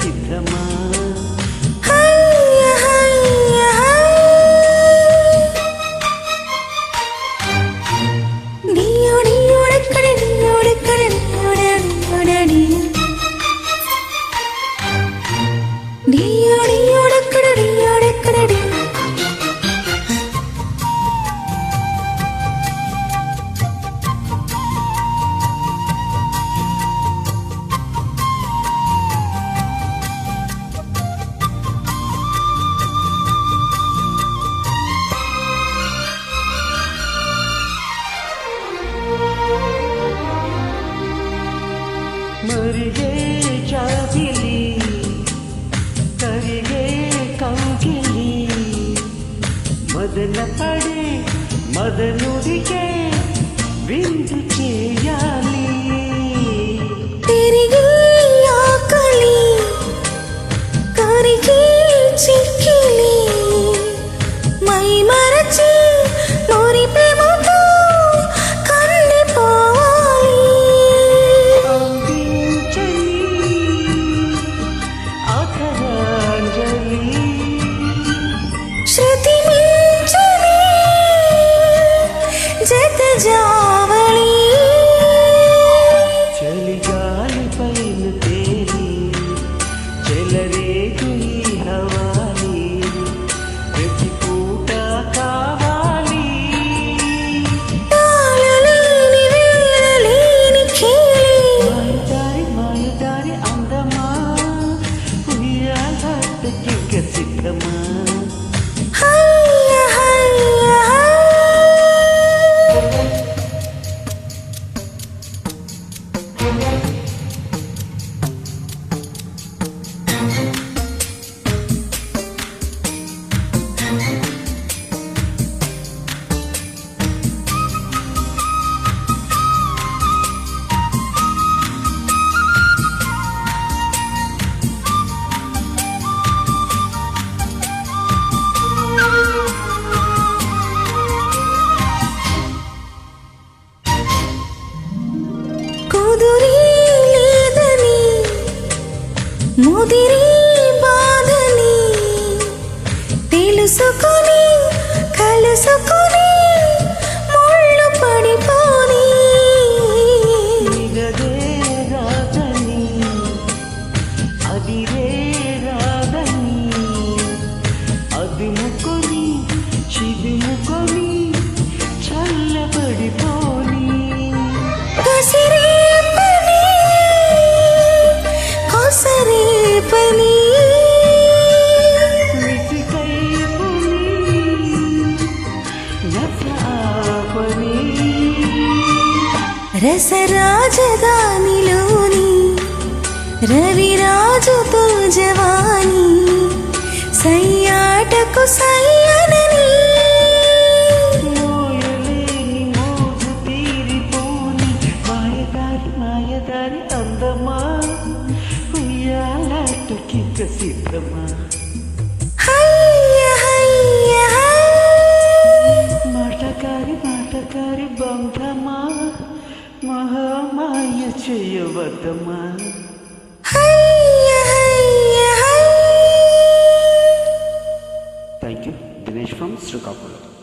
சித்தமா? ಮೊದಲ ಪಡೆ ಮೊದಲುಡಿಗೆ ಬಿಂದು ಚೇಯಾಲ బ్రతుకిక సిద్ధమా? ముదిరి బాధని తెలుసుకొని కలుసుకొని రస రాజధానిలోని రవిరాజుతో జవాని సయ్యాటకు సయ్యనని అందమా? ఉయ్యాలాటకి సిద్ధమా చేయవద్దమ్మా thank you Dinesh from Srikakulam.